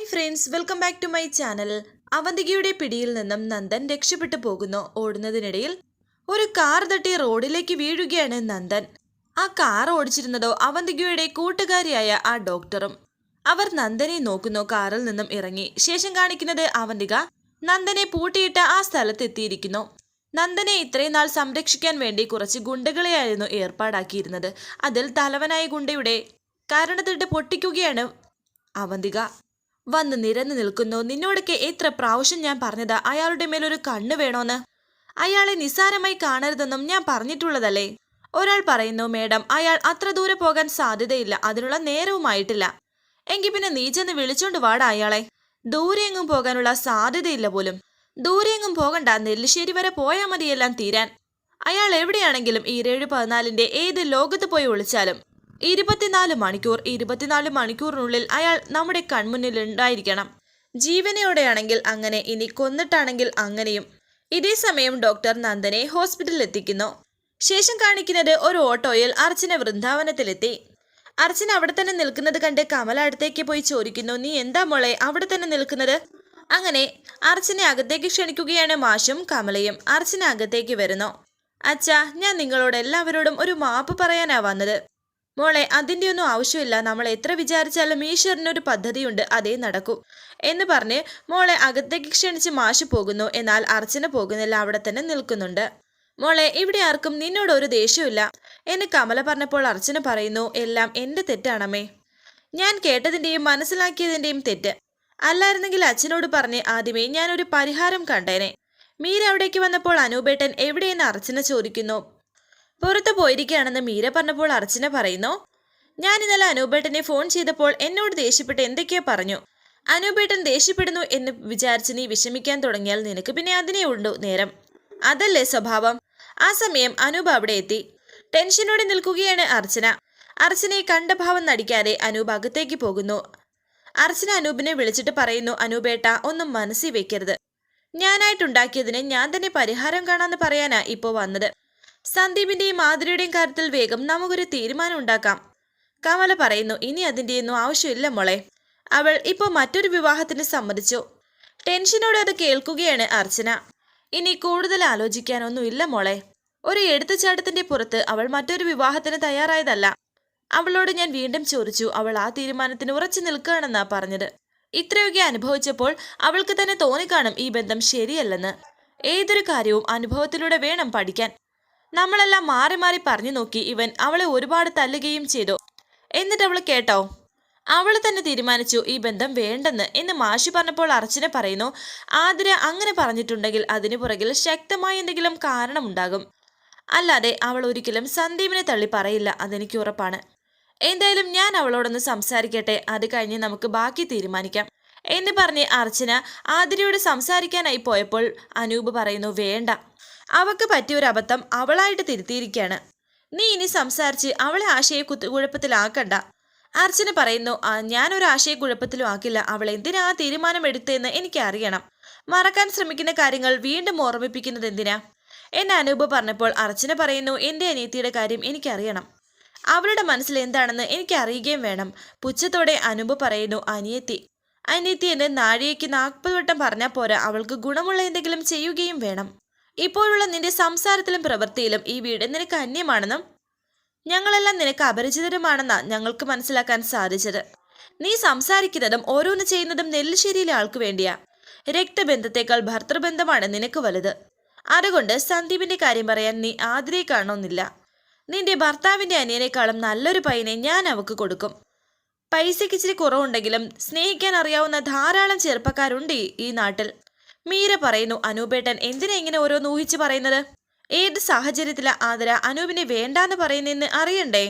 Hi friends welcome back to my channel അവന്തികയുടെ പിടിയിൽ നിന്നും നന്ദൻ രക്ഷപ്പെട്ടു പോകുന്നു. ഓടുന്നതിനിടയിൽ ഒരു കാർ തട്ടി റോഡിലേക്ക് വീഴുകയാണ് നന്ദൻ. ആ കാർ ഓടിച്ചിരുന്നതോ അവന്തികയുടെ കൂട്ടുകാരിയായ ആ ഡോക്ടറും. അവർ നന്ദനെ നോക്കുന്നു കാറിൽ നിന്നും ഇറങ്ങി. ശേഷം കാണിക്കുന്നത് അവന്തിക നന്ദനെ പൂട്ടിയിട്ട ആ സ്ഥലത്തെത്തിയിരിക്കുന്നു. നന്ദനെ ഇത്രയും നാൾ സംരക്ഷിക്കാൻ വേണ്ടി കുറച്ച് ഗുണ്ടകളെയായിരുന്നു ഏർപ്പാടാക്കിയിരുന്നത്. അതിൽ തലവനായ ഗുണ്ടയുടെ കാരണത്തിട്ട് പൊട്ടിക്കുകയാണ് അവന്തിക. വന്ന് നിരന്നു നിൽക്കുന്നു. നിന്നോടൊക്കെ എത്ര പ്രാവശ്യം ഞാൻ പറഞ്ഞതാ? അയാളുടെ മേലൊരു കണ്ണ് വേണോന്ന്? അയാളെ നിസ്സാരമായി കാണരുതെന്നും ഞാൻ പറഞ്ഞിട്ടുള്ളതല്ലേ? ഒരാൾ പറയുന്നു മേഡം അയാൾ അത്ര ദൂരെ പോകാൻ സാധ്യതയില്ല. അതിനുള്ള നേരവുമായിട്ടില്ല എങ്കിൽ പിന്നെ നീ ചെന്ന് വിളിച്ചോണ്ട് വാടാ അയാളെ. ദൂരെയെങ്ങും പോകാനുള്ള സാധ്യതയില്ല പോലും. ദൂരെയെങ്ങും പോകണ്ട. നെല്ലിശ്ശേരി വരെ പോയാൽ മതിയെല്ലാം തീരാൻ. അയാൾ എവിടെയാണെങ്കിലും ഈ ഏഴ് പതിനാലിന്റെ ഏത് ലോകത്ത് പോയി ഒളിച്ചാലും ഇരുപത്തിനാല് മണിക്കൂർ ഇരുപത്തിനാല് മണിക്കൂറിനുള്ളിൽ അയാൾ നമ്മുടെ കൺമുന്നിൽ ഉണ്ടായിരിക്കണം ജീവനയോടെയാണെങ്കിൽ അങ്ങനെ ഇനി കൊന്നിട്ടാണെങ്കിൽ അങ്ങനെയും. ഇതേ സമയം ഡോക്ടർ നന്ദനെ ഹോസ്പിറ്റലിൽ എത്തിക്കുന്നു ശേഷം കാണിക്കുന്നത് ഒരു ഓട്ടോയിൽ അർച്ചന വൃന്ദാവനത്തിലെത്തി. അർച്ചന അവിടെ തന്നെ നിൽക്കുന്നത് കണ്ട് കമല അടുത്തേക്ക് പോയി ചോദിക്കുന്നു നീ എന്താ മോളെ അവിടെ തന്നെ നിൽക്കുന്നത്? അങ്ങനെ അർച്ചനെ അകത്തേക്ക് ക്ഷണിക്കുകയാണ് മാഷും കമലയും. അർച്ചന അകത്തേക്ക് വരുന്നു. അച്ഛാ ഞാൻ നിങ്ങളോട് എല്ലാവരോടും ഒരു മാപ്പ് പറയാനാ വന്നത്. മോളെ അതിന്റെ ഒന്നും ആവശ്യമില്ല. നമ്മൾ എത്ര വിചാരിച്ചാലും ഈശ്വരനൊരു പദ്ധതിയുണ്ട്. അതേ നടക്കൂ. എന്ന് പറഞ്ഞ് മോളെ അകത്തേക്ക് ക്ഷണിച്ച് മാഷ് പോകുന്നു. എന്നാൽ അർച്ചന പോകുന്നില്ല. അവിടെ തന്നെ നിൽക്കുന്നുണ്ട്. മോളെ ഇവിടെ ആർക്കും നിന്നോട് ഒരു ദേഷ്യമില്ല എന്ന് കമല പറഞ്ഞപ്പോൾ അർച്ചന പറയുന്നു എല്ലാം എന്റെ തെറ്റാണമ്മേ. ഞാൻ കേട്ടതിന്റെയും മനസ്സിലാക്കിയതിന്റെയും തെറ്റ്. അല്ലായിരുന്നെങ്കിൽ അച്ഛനോട് പറഞ്ഞ് ആദ്യമേ ഞാനൊരു പരിഹാരം കണ്ടേനെ. മീര അവിടേക്ക് വന്നപ്പോൾ അനൂപേട്ടൻ എവിടെയെന്ന് അർച്ചന ചോദിക്കുന്നു. പുറത്ത് പോയിരിക്കുകയാണെന്ന് മീര പറഞ്ഞപ്പോൾ അർച്ചന പറയുന്നു ഞാൻ ഇന്നലെ അനൂപേട്ടനെ ഫോൺ ചെയ്തപ്പോൾ എന്നോട് ദേഷ്യപ്പെട്ട് എന്തൊക്കെയോ പറഞ്ഞു. അനൂപേട്ടൻ ദേഷ്യപ്പെടുന്നു എന്ന് വിചാരിച്ച് നീ വിഷമിക്കാൻ തുടങ്ങിയാൽ നിനക്ക് പിന്നെ അതിനേ ഉണ്ടു നേരം. അതല്ലേ സ്വഭാവം? ആ സമയം അനൂപ് അവിടെ എത്തി. ടെൻഷനോടെ നിൽക്കുകയാണ് അർച്ചന. അർച്ചനയെ കണ്ട ഭാവം നടിക്കാതെ അനൂപ് അകത്തേക്ക് പോകുന്നു. അർച്ചന അനൂപിനെ വിളിച്ചിട്ട് പറയുന്നു അനൂപേട്ട ഒന്നും മനസ്സിൽ വെക്കരുത്. ഞാനായിട്ടുണ്ടാക്കിയതിന് ഞാൻ തന്നെ പരിഹാരം കാണാന്ന് പറയാനാ ഇപ്പോൾ വന്നത്. സന്ദീപിന്റെയും മാധുരിയുടെയും കാര്യത്തിൽ വേഗം നമുക്കൊരു തീരുമാനം ഉണ്ടാക്കാം കമല പറയുന്നു ഇനി അതിന്റെയൊന്നും ആവശ്യമില്ല മോളെ. അവൾ ഇപ്പോൾ മറ്റൊരു വിവാഹത്തിന് സമ്മതിച്ചു. ടെൻഷനോടെ അത് കേൾക്കുകയാണ് അർച്ചന. ഇനി കൂടുതൽ ആലോചിക്കാനൊന്നുമില്ല മോളെ. ഒരു എടുത്തുചാട്ടത്തിന്റെ പുറത്ത് അവൾ മറ്റൊരു വിവാഹത്തിന് തയ്യാറായതല്ല. അവളോട് ഞാൻ വീണ്ടും ചോദിച്ചു അവൾ ആ തീരുമാനത്തിന് ഉറച്ചു നിൽക്കുകയാണെന്നാ പറഞ്ഞത്? ഇത്രയൊക്കെ അനുഭവിച്ചപ്പോൾ അവൾക്ക് തന്നെ തോന്നിക്കാണും ഈ ബന്ധം ശരിയല്ലെന്ന്. ഏതൊരു കാര്യവും അനുഭവത്തിലൂടെ വേണം പഠിക്കാൻ. നമ്മളെല്ലാം മാറി മാറി പറഞ്ഞു നോക്കി ഇവൻ അവളെ ഒരുപാട് തല്ലുകയും ചെയ്തു. എന്നിട്ട് അവൾ കേട്ടോ അവൾ തന്നെ തീരുമാനിച്ചു ഈ ബന്ധം വേണ്ടെന്ന് എന്ന് മാഷി പറഞ്ഞപ്പോൾ അർച്ചന പറയുന്നു ആതിര അങ്ങനെ പറഞ്ഞിട്ടുണ്ടെങ്കിൽ അതിനു പുറകിൽ ശക്തമായ എന്തെങ്കിലും കാരണമുണ്ടാകും അല്ലാതെ അവൾ ഒരിക്കലും സന്ദീപിനെ തള്ളി പറയില്ല അതെനിക്ക് ഉറപ്പാണ്. എന്തായാലും ഞാൻ അവളോടൊന്ന് സംസാരിക്കട്ടെ അത് കഴിഞ്ഞ് നമുക്ക് ബാക്കി തീരുമാനിക്കാം എന്ന് പറഞ്ഞ് അർച്ചന ആതിരയോട് സംസാരിക്കാനായി പോയപ്പോൾ അനൂപ് പറയുന്നു വേണ്ട. അവക്ക് പറ്റിയൊരു അബദ്ധം അവളായിട്ട് തിരുത്തിയിരിക്കുകയാണ്. നീ ഇനി സംസാരിച്ച് അവളെ ആശയ കുഴപ്പത്തിലാക്കണ്ട. അർച്ചന പറയുന്നു "ആ, ഞാനൊരു ആശയക്കുഴപ്പത്തിലും ആക്കില്ല. അവൾ എന്തിനാ ആ തീരുമാനം എടുത്തതെന്ന് എനിക്ക് അറിയണം മറക്കാൻ ശ്രമിക്കുന്ന കാര്യങ്ങൾ വീണ്ടും ഓർമ്മിപ്പിക്കുന്നത് എന്തിനാ? എന്നെ അനൂപ് പറഞ്ഞപ്പോൾ അർച്ചന പറയുന്നു എന്റെ അനിയത്തിയുടെ കാര്യം എനിക്കറിയണം. അവളുടെ മനസ്സിൽ എന്താണെന്ന് എനിക്ക് അറിയുകയും വേണം. പുച്ഛത്തോടെ അനൂപ് പറയുന്നു അനിയത്തി അനിയത്തി എന്നെ നാഴികയ്ക്ക് നാൽപ്പത് വട്ടം പറഞ്ഞാൽ പോരാ. അവൾക്ക് ഗുണമുള്ള എന്തെങ്കിലും ചെയ്യുകയും വേണം. ഇപ്പോഴുള്ള നിന്റെ സംസാരത്തിലും പ്രവൃത്തിയിലും ഈ വീട് നിനക്ക് അന്യമാണെന്നും ഞങ്ങളെല്ലാം നിനക്ക് അപരിചിതരുമാണെന്നാ ഞങ്ങൾക്ക് മനസ്സിലാക്കാൻ സാധിച്ചത്. നീ സംസാരിക്കുന്നതും ഓരോന്ന് ചെയ്യുന്നതും നെല്ലിശ്ശേരിയിലെ ആൾക്ക് വേണ്ടിയാ. രക്തബന്ധത്തേക്കാൾ ഭർത്തൃബന്ധമാണ് നിനക്ക് വലുത്. അതുകൊണ്ട് സന്ദീപിന്റെ കാര്യം പറയാൻ നീ ആതിരെ കാണണമെന്നില്ല. നിന്റെ ഭർത്താവിന്റെ അനിയനേക്കാളും നല്ലൊരു പയ്യനെ ഞാൻ അവക്ക് കൊടുക്കും. പൈസയ്ക്ക് ഇച്ചിരി കുറവുണ്ടെങ്കിലും സ്നേഹിക്കാൻ അറിയാവുന്ന ധാരാളം ചെറുപ്പക്കാരുണ്ട് ഈ- ഈ നാട്ടിൽ. മീര പറയുന്നു അനൂപേട്ടൻ എന്തിനാ ഇങ്ങനെ ഓരോന്ന് ഊഹിച്ച് പറയുന്നത്? ഏത് സാഹചര്യത്തിലാ ആതിര അനൂപിനെ വേണ്ടാന്ന് പറയുന്നതെന്ന് അറിയണ്ടേ?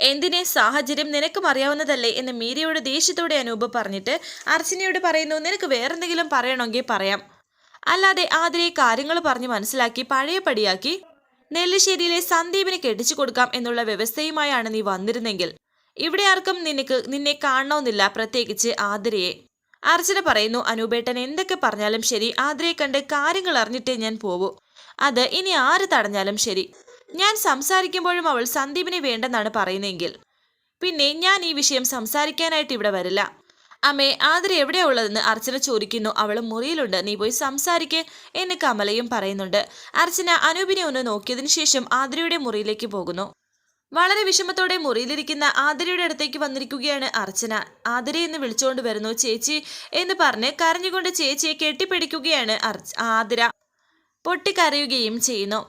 എന്തിനെ സാഹചര്യം നിനക്കും അറിയാവുന്നതല്ലേ? എന്ന് മീരയോട് ദേഷ്യത്തോടെ അനൂപ് പറഞ്ഞിട്ട് അർച്ചനയോട് പറയുന്നു നിനക്ക് വേറെന്തെങ്കിലും പറയണമെങ്കിൽ പറയാം. അല്ലാതെ ആതിരെ കാര്യങ്ങൾ പറഞ്ഞ് മനസ്സിലാക്കി പഴയ പടിയാക്കി നെല്ലിശ്ശേരിയിലെ സന്ദീപിനെ കെട്ടിച്ചു കൊടുക്കാം എന്നുള്ള വ്യവസ്ഥയുമായാണ് നീ വന്നിരുന്നെങ്കിൽ ഇവിടെ ആർക്കും നിനക്ക് നിന്നെ കാണണമെന്നില്ല പ്രത്യേകിച്ച് ആതിരയെ. അർച്ചന പറയുന്നു അനൂപേട്ടൻ എന്തൊക്കെ പറഞ്ഞാലും ശരി. ആതിരയെ കണ്ട് കാര്യങ്ങൾ അറിഞ്ഞിട്ടേ ഞാൻ പോവൂ. അത് ഇനി ആര് തടഞ്ഞാലും ശരി. ഞാൻ സംസാരിക്കുമ്പോഴും അവൾ സന്ദീപിനെ വേണ്ടെന്നാണ് പറയുന്നതെങ്കിൽ. പിന്നെ ഞാൻ ഈ വിഷയം സംസാരിക്കാനായിട്ട് ഇവിടെ വരില്ല. അമ്മേ ആതിര എവിടെയാ ഉള്ളതെന്ന് അർച്ചന ചോദിക്കുന്നു. അവൾ മുറിയിലുണ്ട്. നീ പോയി സംസാരിക്ക് എന്ന് കമലയും പറയുന്നുണ്ട്. അർച്ചന അനൂപിനെ ഒന്ന് നോക്കിയതിനു ശേഷം ആതിരയുടെ മുറിയിലേക്ക് പോകുന്നു. വളരെ വിഷമത്തോടെ മുറിയിലിരിക്കുന്ന ആതിരയുടെ അടുത്തേക്ക് വന്നിരിക്കുകയാണ് അർച്ചന. ആതിര എന്ന് വിളിച്ചുകൊണ്ട് വരുന്നു ചേച്ചി എന്ന് പറഞ്ഞ് കരഞ്ഞുകൊണ്ട് ചേച്ചിയെ കെട്ടിപ്പിടിക്കുകയാണ് ആതിര. പൊട്ടിക്കരയുകയും ചെയ്യുന്നു.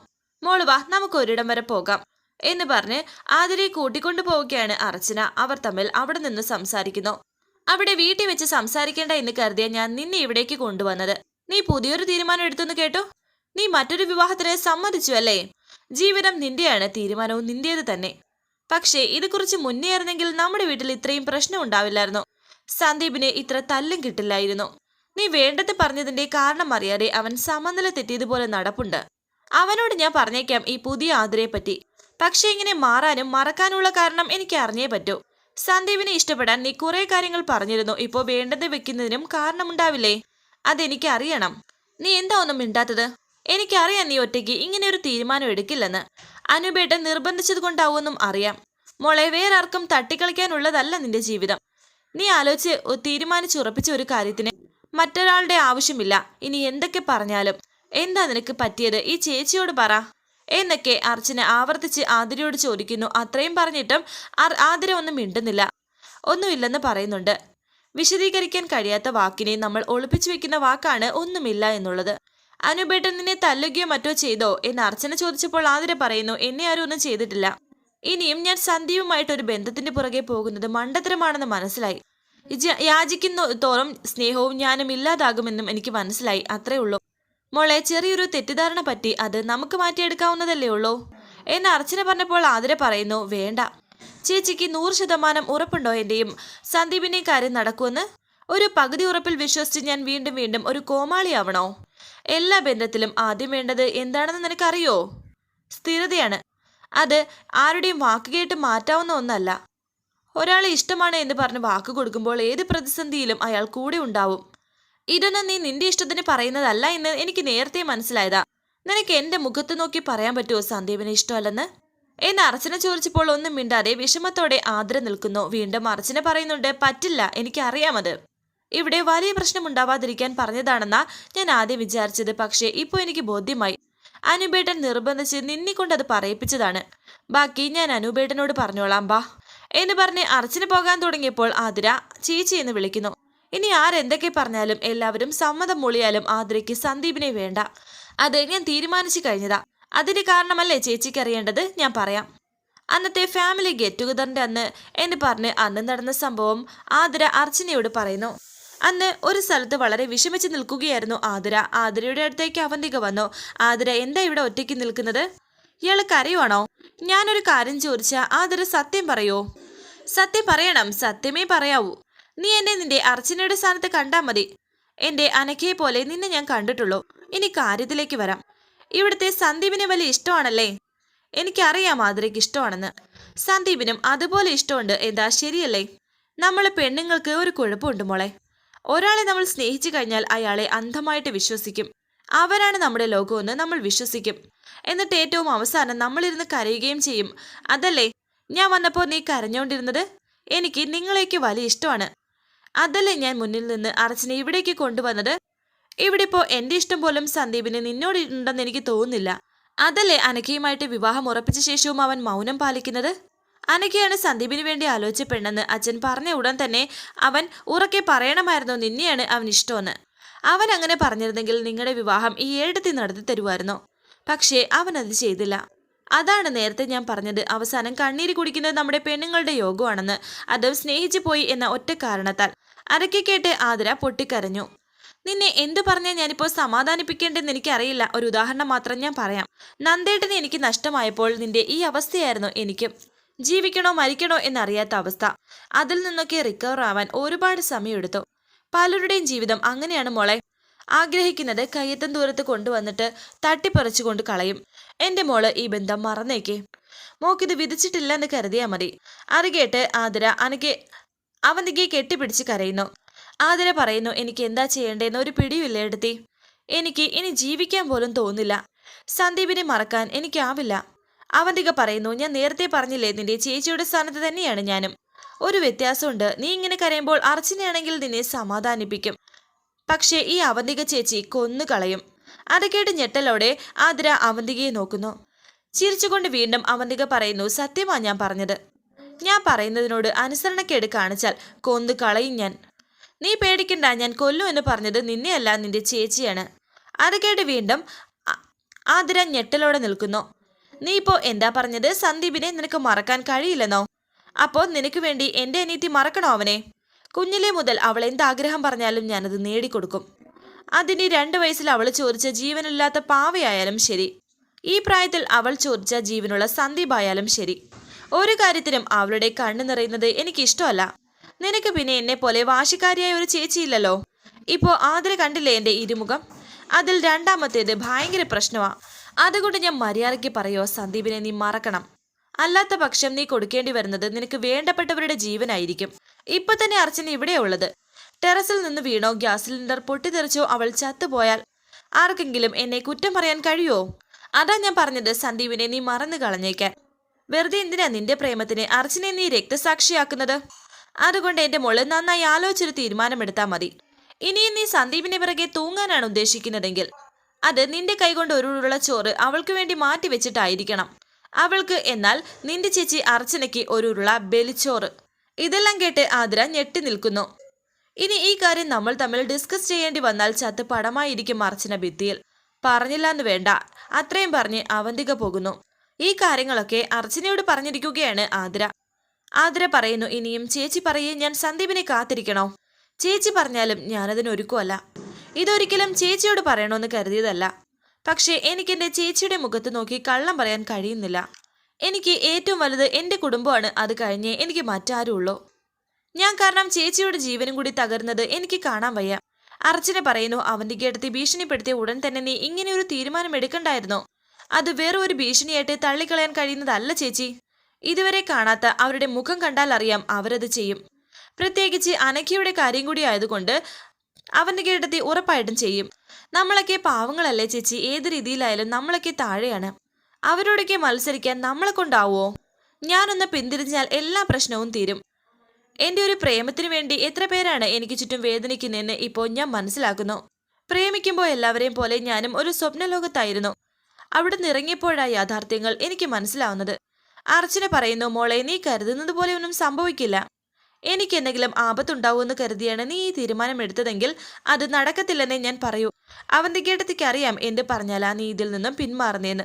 മോൾ വാ നമുക്ക് ഒരിടം വരെ പോകാം എന്ന് പറഞ്ഞ് ആതിരയെ കൂട്ടിക്കൊണ്ടു പോവുകയാണ് അർച്ചന. അവർ തമ്മിൽ അവിടെ നിന്ന് സംസാരിക്കുന്നു. അവിടെ വീട്ടിൽ വെച്ച് സംസാരിക്കേണ്ട എന്ന് കരുതിയ ഞാൻ നിന്നെ ഇവിടേക്ക് കൊണ്ടുവന്നത്. നീ പുതിയൊരു തീരുമാനം എടുത്തെന്ന് കേട്ടോ? നീ മറ്റൊരു വിവാഹത്തിന് സമ്മതിച്ചു അല്ലേ ജീവിതം നിന്റെയാണ് തീരുമാനവും നിന്റേത് തന്നെ. പക്ഷേ ഇതേക്കുറിച്ച് മുന്നേ ആയിരുന്നെങ്കിൽ നമ്മുടെ വീട്ടിൽ ഇത്രയും പ്രശ്നം ഉണ്ടാവില്ലായിരുന്നു. സന്ദീപിന് ഇത്ര തല്ലും കിട്ടില്ലായിരുന്നു. നീ വേണ്ടത് പറഞ്ഞതിന്റെ കാരണം അറിയാതെ അവൻ സമനില തെറ്റിയതുപോലെ നടപ്പുണ്ട്. അവനോട് ഞാൻ പറഞ്ഞേക്കാം ഈ പുതിയ ആതിരയെ പറ്റി പക്ഷേ ഇങ്ങനെ മാറാനും മറക്കാനുള്ള കാരണം എനിക്ക് അറിഞ്ഞേ പറ്റൂ. സന്ദീപിനെ ഇഷ്ടപ്പെടാൻ നീ കുറെ കാര്യങ്ങൾ പറഞ്ഞിരുന്നു. ഇപ്പോ വേണ്ടത് വെക്കുന്നതിനും കാരണമുണ്ടാവില്ലേ? അതെനിക്ക് അറിയണം. നീ എന്താ ഒന്നും മിണ്ടാത്തത്? എനിക്കറിയാം നീ ഒറ്റയ്ക്ക് ഇങ്ങനെ ഒരു തീരുമാനം എടുക്കില്ലെന്ന്. അനുപേട്ടൻ നിർബന്ധിച്ചത് കൊണ്ടാവുമെന്നും അറിയാം. മോളെ വേറെ ആർക്കും തട്ടിക്കളിക്കാനുള്ളതല്ല നിന്റെ ജീവിതം. നീ ആലോചിച്ച് തീരുമാനിച്ചുറപ്പിച്ച ഒരു കാര്യത്തിന് മറ്റൊരാളുടെ ആവശ്യമില്ല. ഇനി എന്തൊക്കെ പറഞ്ഞാലും? എന്താ നിനക്ക് പറ്റിയത്? ഈ ചേച്ചിയോട് പറ. എന്നൊക്കെ അർച്ചന ആവർത്തിച്ച് ആതിരയോട് ചോദിക്കുന്നു. അത്രയും പറഞ്ഞിട്ടും ആതിര ഒന്നും മിണ്ടുന്നില്ല. ഒന്നുമില്ലെന്ന് പറയുന്നുണ്ട്. വിശദീകരിക്കാൻ കഴിയാത്ത വാക്കിനെ നമ്മൾ ഒളിപ്പിച്ചു വെക്കുന്ന വാക്കാണ് ഒന്നുമില്ല എന്നുള്ളത്. അനുപേട്ടൻ തല്ലുകയോ മറ്റോ ചെയ്തോ എന്ന് അർച്ചന ചോദിച്ചപ്പോൾ ആതിര പറയുന്നു എന്നെ ആരും ഒന്നും ചെയ്തിട്ടില്ല. ഇനിയും ഞാൻ സന്ധ്യയുമായിട്ട് ഒരു ബന്ധത്തിന്റെ പുറകെ പോകുന്നത് മണ്ടത്തരമാണെന്ന് മനസ്സിലായി. യാചിക്കുന്ന തോറും സ്നേഹവും ഞാനും ഇല്ലാതാകുമെന്നും എനിക്ക് മനസ്സിലായി. അത്രേ ഉള്ളൂ. മോളെ ചെറിയൊരു തെറ്റിദ്ധാരണ പറ്റി അത് നമുക്ക് മാറ്റിയെടുക്കാവുന്നതല്ലേ ഉള്ളൂ? എന്ന് അർച്ചന പറഞ്ഞപ്പോൾ ആതിര പറയുന്നു വേണ്ട. ചേച്ചിക്ക് നൂറ് ശതമാനം ഉറപ്പുണ്ടോ എന്റെയും സന്ദീപിന്റെയും കാര്യം നടക്കുമെന്ന്? ഒരു പകുതി ഉറപ്പിൽ വിശ്വസിച്ച് ഞാൻ വീണ്ടും വീണ്ടും ഒരു കോമാളിയാവണോ എല്ലാ ബന്ധത്തിലും ആദ്യം വേണ്ടത് എന്താണെന്ന് നിനക്കറിയോ? സ്ഥിരതയാണ്. അത് ആരുടെയും വാക്കുകേട്ട് മാറ്റാവുന്ന ഒന്നല്ല. ഒരാളെ ഇഷ്ടമാണ് എന്ന് പറഞ്ഞ് വാക്ക് കൊടുക്കുമ്പോൾ ഏത് പ്രതിസന്ധിയിലും അയാൾ കൂടെ ഉണ്ടാവും. ഇതൊന്നും നീ നിന്റെ ഇഷ്ടത്തിന് പറയുന്നതല്ല എന്ന് എനിക്ക് നേരത്തെ മനസ്സിലായതാ. നിനക്ക് എന്റെ മുഖത്ത് നോക്കി പറയാൻ പറ്റുമോ സന്ദീപിന് ഇഷ്ടമല്ലെന്ന്? എന്ന് അർച്ചന ചോദിച്ചപ്പോൾ ഒന്നും മിണ്ടാതെ വിഷമത്തോടെ ആദരം നിൽക്കുന്നു. വീണ്ടും അർച്ചന പറയുന്നുണ്ട് പറ്റില്ല എനിക്കറിയാമത് ഇവിടെ വലിയ പ്രശ്നം ഉണ്ടാവാതിരിക്കാൻ പറഞ്ഞതാണെന്നാ ഞാൻ ആദ്യം വിചാരിച്ചത്. പക്ഷേ ഇപ്പോൾ എനിക്ക് ബോധ്യമായി. അനുപേട്ടൻ നിർബന്ധിച്ച് നിന്നിക്കൊണ്ട് അത് പറയിപ്പിച്ചതാണ്. ബാക്കി ഞാൻ അനുപേട്ടനോട് പറഞ്ഞോളാം ബാ. എന്ന് പറഞ്ഞ് അർച്ചന പോകാൻ തുടങ്ങിയപ്പോൾ ആതിര ചേച്ചി എന്ന് വിളിക്കുന്നു. ഇനി ആരെന്തൊക്കെ പറഞ്ഞാലും എല്ലാവരും സമ്മതം മൊളിയാലും ആതിരയ്ക്ക് സന്ദീപിനെ വേണ്ട. അത് ഞാൻ തീരുമാനിച്ചു കഴിഞ്ഞതാ. അതിന്റെ കാരണമല്ലേ ചേച്ചിക്ക് അറിയേണ്ടത്? ഞാൻ പറയാം. അന്നത്തെ ഫാമിലി ഗെറ്റ് ടുഗദറിന്റെ അന്ന് എന്ന് പറഞ്ഞ് അന്ന് നടന്ന സംഭവം ആതിര അർച്ചനയോട് പറയുന്നു. അന്ന് ഒരു സ്ഥലത്ത് വളരെ വിഷമിച്ച് നിൽക്കുകയായിരുന്നു ആതിര. ആതിരയുടെ അടുത്തേക്ക് അവന്തിക വന്നു. ആതിര എന്താ ഇവിടെ ഒറ്റയ്ക്ക് നിൽക്കുന്നത്? ഇയാൾ കരയുവാണോ? ഞാനൊരു കാര്യം ചോദിച്ചാൽ ആതിര സത്യം പറയോ? സത്യം പറയണം. സത്യമേ പറയാവൂ. നീ എന്നെ നിന്റെ അർച്ചനയുടെ സ്ഥാനത്ത് കണ്ടാൽ മതി. എന്റെ അനക്കയെ പോലെ നിന്നെ ഞാൻ കണ്ടിട്ടുള്ളൂ. ഇനി കാര്യത്തിലേക്ക് വരാം. ഇവിടുത്തെ സന്ദീപിനെ വലിയ ഇഷ്ടമാണല്ലേ? എനിക്കറിയാം ആതിരയ്ക്ക് ഇഷ്ടമാണെന്ന്. സന്ദീപിനും അതുപോലെ ഇഷ്ടമുണ്ട്. എന്താ ശരിയല്ലേ? നമ്മൾ പെണ്ണുങ്ങൾക്ക് ഒരു കുഴപ്പമുണ്ട് മോളെ. ഒരാളെ നമ്മൾ സ്നേഹിച്ചു കഴിഞ്ഞാൽ അയാളെ അന്ധമായിട്ട് വിശ്വസിക്കും. അവരാണ് നമ്മുടെ ലോകമെന്ന് നമ്മൾ വിശ്വസിക്കും. എന്നിട്ട് ഏറ്റവും അവസാനം നമ്മളിരുന്ന് കരയുകയും ചെയ്യും. അതല്ലേ? ഞാൻ വന്നപ്പോൾ നീ കരഞ്ഞുകൊണ്ടിരുന്നത് എനിക്ക് നിങ്ങളേക്ക് വലിയ ഇഷ്ടമാണ്. അതല്ലേ ഞാൻ മുന്നിൽ നിന്ന് അർച്ചനെ ഇവിടേക്ക് കൊണ്ടുവന്നത്? ഇവിടെ ഇപ്പോൾ എന്റെ ഇഷ്ടം പോലും സന്ദീപിന് നിന്നോട് ഉണ്ടെന്ന് എനിക്ക് തോന്നുന്നില്ല. അതല്ലേ അനക്കയുമായിട്ട് വിവാഹം ഉറപ്പിച്ച ശേഷവും അവൻ മൗനം പാലിക്കുന്നത്? അനക്കയാണ് സന്ദീപിന് വേണ്ടി ആലോചിച്ച അച്ഛൻ പറഞ്ഞ ഉടൻ തന്നെ അവൻ ഉറക്കെ പറയണമായിരുന്നു നിന്നെയാണ് അവൻ ഇഷ്ടമെന്ന്. അവൻ അങ്ങനെ പറഞ്ഞിരുന്നെങ്കിൽ നിങ്ങളുടെ വിവാഹം ഈ ഏഴത്തിൽ നടത്തി തരുമായിരുന്നു. പക്ഷേ അവൻ അത് ചെയ്തില്ല. അതാണ് നേരത്തെ ഞാൻ പറഞ്ഞത്. അവസാനം കണ്ണീര് കുടിക്കുന്നത് നമ്മുടെ പെണ്ണുങ്ങളുടെ യോഗമാണെന്ന്. അതും സ്നേഹിച്ചു പോയി എന്ന ഒറ്റ കാരണത്താൽ. അരക്കെ കേട്ട് ആതിര പൊട്ടിക്കരഞ്ഞു. നിന്നെ എന്തു പറഞ്ഞാൽ ഞാനിപ്പോൾ സമാധാനിപ്പിക്കേണ്ടെന്ന് എനിക്കറിയില്ല. ഒരു ഉദാഹരണം മാത്രം ഞാൻ പറയാം. നന്ദേട്ടനെ എനിക്ക് നഷ്ടമായപ്പോൾ നിന്റെ ഈ അവസ്ഥയായിരുന്നു എനിക്കും. ജീവിക്കണോ മരിക്കണോ എന്നറിയാത്ത അവസ്ഥ. അതിൽ നിന്നൊക്കെ റിക്കവർ ആവാൻ ഒരുപാട് സമയമെടുത്തു. പലരുടെയും ജീവിതം അങ്ങനെയാണ് മോളെ. ആഗ്രഹിക്കുന്നത് കയ്യത്തം ദൂരത്ത് കൊണ്ടുവന്നിട്ട് തട്ടിപ്പറിച്ചുകൊണ്ട് കളയും. എന്റെ മോൾ ഈ ബന്ധം മറന്നേക്കേ. മോക്കിത് വിധിച്ചിട്ടില്ലെന്ന് കരുതിയാ മതി. അറികേട്ട് കേട്ട് ആതിര അനക്ക് അവന്തികയെ കെട്ടിപ്പിടിച്ച് കരയുന്നു. ആതിര പറയുന്നു എനിക്ക് എന്താ ചെയ്യേണ്ടതെന്ന് ഒരു പിടിയില്ല എടുത്തി. എനിക്ക് ഇനി ജീവിക്കാൻ പോലും തോന്നില്ല. സന്ദീപിനെ മറക്കാൻ എനിക്കാവില്ല. അവന്തിക പറയുന്നു ഞാൻ നേരത്തെ പറഞ്ഞില്ലേ നിന്റെ ചേച്ചിയുടെ സ്ഥാനത്ത് തന്നെയാണ് ഞാനും. ഒരു വ്യത്യാസമുണ്ട്. നീ ഇങ്ങനെ കരയുമ്പോൾ അർച്ചനയാണെങ്കിൽ നിന്നെ സമാധാനിപ്പിക്കും. പക്ഷേ ഈ അവന്തിക ചേച്ചി കൊന്നു കളയും. അത് കേട്ട് ഞെട്ടലോടെ ആതിര അവന്തികയെ നോക്കുന്നു. ചിരിച്ചുകൊണ്ട് വീണ്ടും അവന്തിക പറയുന്നു സത്യമാ ഞാൻ പറഞ്ഞത്. ഞാൻ പറയുന്നതിനോട് അനുസരണക്കേട് കാണിച്ചാൽ കൊന്നു കളയും ഞാൻ. നീ പേടിക്കണ്ട ഞാൻ കൊല്ലു എന്ന് പറഞ്ഞത് നിന്നെയല്ല നിന്റെ ചേച്ചിയാണ്. അത് കേട്ട് വീണ്ടും ആതിര ഞെട്ടലോടെ നിൽക്കുന്നു. നീ ഇപ്പോ എന്താ പറഞ്ഞത്? സന്ദീപിനെ നിനക്ക് മറക്കാൻ കഴിയില്ലെന്നോ? അപ്പോ നിനക്ക് വേണ്ടി എന്റെ അനീതി മറക്കണോ അവനെ? കുഞ്ഞിലെ മുതൽ അവൾ എന്താഗ്രഹം പറഞ്ഞാലും ഞാനത് നേടിക്കൊടുക്കും. അതിന് രണ്ട് വയസ്സിൽ അവൾ ചോദിച്ച ജീവനില്ലാത്ത പാവയായാലും ശരി. ഈ പ്രായത്തിൽ അവൾ ചോദിച്ച ജീവനുള്ള സന്ദീപായാലും ശരി. ഒരു കാര്യത്തിനും അവളുടെ കണ്ണു നിറയുന്നത് എനിക്കിഷ്ടമല്ല. നിനക്ക് പിന്നെ എന്നെ പോലെ വാശിക്കാരിയായ ഒരു ചേച്ചിയില്ലല്ലോ? ഇപ്പോ ആതിര കണ്ടില്ലേ എന്റെ ഇരുമുഖം? അതിൽ രണ്ടാമത്തേത് ഭയങ്കര പ്രശ്നമാ. അതുകൊണ്ട് ഞാൻ മര്യാദയ്ക്ക് പറയോ സന്ദീപിനെ നീ മറക്കണം. അല്ലാത്ത പക്ഷം നീ കൊടുക്കേണ്ടി വരുന്നത് നിനക്ക് വേണ്ടപ്പെട്ടവരുടെ ജീവനായിരിക്കും. ഇപ്പൊ തന്നെ അർച്ചന ഇവിടെയുള്ളത് ടെറസിൽ നിന്ന് വീണോ ഗ്യാസ് സിലിണ്ടർ പൊട്ടിത്തെറിച്ചോ അവൾ ചത്തുപോയാൽ ആർക്കെങ്കിലും എന്നെ കുറ്റം പറയാൻ കഴിയുമോ അതാ ഞാൻ പറഞ്ഞത് സന്ദീപിനെ നീ മറന്നു കളഞ്ഞേക്കാൻ. വെറുതെ എന്തിനാ നിന്റെ പ്രേമത്തിന് അർച്ചനെ നീ രക്തസാക്ഷിയാക്കുന്നത്? അതുകൊണ്ട് എന്റെ മോൾ നന്നായി ആലോചിച്ചൊരു തീരുമാനമെടുത്താൽ മതി. ഇനിയും നീ സന്ദീപിനെ പിറകെ തൂങ്ങാനാണ് ഉദ്ദേശിക്കുന്നതെങ്കിൽ അത് നിന്റെ കൈകൊണ്ട് ഒരു ഉരുള ചോറ് അവൾക്ക് വേണ്ടി മാറ്റി വെച്ചിട്ടായിരിക്കണം. അവൾക്ക് എന്നാൽ നിന്റെ ചേച്ചി അർച്ചനയ്ക്ക് ഒരു ഉരുള ബലിച്ചോറ്. ഇതെല്ലാം കേട്ട് ആതിര ഞെട്ടി നിൽക്കുന്നു. ഇനി ഈ കാര്യം നമ്മൾ തമ്മിൽ ഡിസ്കസ് ചെയ്യേണ്ടി വന്നാൽ ചത്ത് പടമായിരിക്കും അർച്ചന ഭിത്തിയിൽ. പറഞ്ഞില്ല എന്ന് വേണ്ട. അത്രയും പറഞ്ഞ് അവന്തിക പോകുന്നു. ഈ കാര്യങ്ങളൊക്കെ അർച്ചനയോട് പറഞ്ഞിരിക്കുകയാണ് ആതിര. ആതിര പറയുന്നു ഇനിയും ചേച്ചി പറയേ ഞാൻ സന്ദീപിനെ കാത്തിരിക്കണോ? ചേച്ചി പറഞ്ഞാലും ഞാനതിനൊരുക്കുമല്ല ഇതൊരിക്കലും ചേച്ചിയോട് പറയണമെന്ന് കരുതിയതല്ല. പക്ഷേ എനിക്ക് എന്റെ ചേച്ചിയുടെ മുഖത്ത് നോക്കി കള്ളം പറയാൻ കഴിയുന്നില്ല. എനിക്ക് ഏറ്റവും വലുത് എന്റെ കുടുംബമാണ്. അത് കഴിഞ്ഞേ എനിക്ക് മറ്റാരും ഉള്ളൂ ഞാൻ കാരണം ചേച്ചിയുടെ ജീവനും കൂടി തകർന്നത് എനിക്ക് കാണാൻ വയ്യ. അർച്ചന പറയുന്നു അവന്റെ കേട്ടത്തി ഭീഷണിപ്പെടുത്തിയ ഉടൻ തന്നെ നീ ഇങ്ങനെ ഒരു തീരുമാനം എടുക്കണ്ടായിരുന്നോ അത് വേറെ ഒരു ഭീഷണിയായിട്ട് തള്ളിക്കളയാൻ കഴിയുന്നതല്ല ചേച്ചി ഇതുവരെ കാണാത്ത അവരുടെ മുഖം കണ്ടാൽ അറിയാം അവരത് ചെയ്യും പ്രത്യേകിച്ച് അനക്കിയുടെ കാര്യം കൂടി ആയതുകൊണ്ട് അവന്റെ കേട്ടത്തി ഉറപ്പായിട്ടും ചെയ്യും. നമ്മളൊക്കെ പാവങ്ങളല്ലേ ചേച്ചി? ഏത് രീതിയിലായാലും നമ്മളൊക്കെ താഴെയാണ്. അവരോടൊക്കെ മത്സരിക്കാൻ നമ്മളെ കൊണ്ടാവോ? ഞാനൊന്ന് പിന്തിരിഞ്ഞാൽ എല്ലാ പ്രശ്നവും തീരും. എന്റെ ഒരു പ്രേമത്തിനു വേണ്ടി എത്ര പേരാണ് എനിക്ക് ചുറ്റും വേദനിക്കുന്നതെന്ന് ഇപ്പോൾ ഞാൻ മനസ്സിലാക്കുന്നു. പ്രേമിക്കുമ്പോൾ എല്ലാവരെയും പോലെ ഞാനും ഒരു സ്വപ്നലോകത്തായിരുന്നു. അവിടെ നിറങ്ങിയപ്പോഴാണ് യാഥാർത്ഥ്യങ്ങൾ എനിക്ക് മനസ്സിലാവുന്നത്. അർച്ചന പറയുന്നു മോളെ നീ കരുതുന്നത് പോലെ ഒന്നും സംഭവിക്കില്ല. എനിക്ക് എന്തെങ്കിലും ആപത്തുണ്ടാവുമെന്ന് കരുതിയാണ് നീ ഈ തീരുമാനം എടുത്തതെങ്കിൽ അത് നടക്കത്തില്ലെന്നേ ഞാൻ പറയൂ. അവന്റെ കേട്ടത്തിക്ക് അറിയാം എന്ത് പറഞ്ഞാലാ നീ ഇതിൽ നിന്നും പിന്മാറുന്നേന്ന്.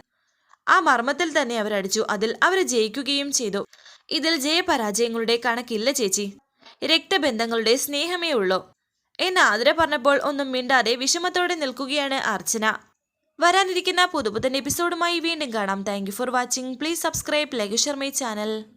ആ മർമ്മത്തിൽ തന്നെ അവരടിച്ചു അതിൽ അവർ ജയിക്കുകയും ചെയ്തു. ഇതിൽ ജയപരാജയങ്ങളുടെ കണക്കില്ല ചേച്ചി. രക്തബന്ധങ്ങളുടെ സ്നേഹമേ ഉള്ളൂ. എന്ന് ആതിര പറഞ്ഞപ്പോൾ ഒന്നും മിണ്ടാതെ വിഷമത്തോടെ നിൽക്കുകയാണ് അർച്ചന. വരാനിരിക്കുന്ന പുതുപുത്തൻ എപ്പിസോഡുമായി വീണ്ടും കാണാം. Thank for watching. Please subscribe like share my channel.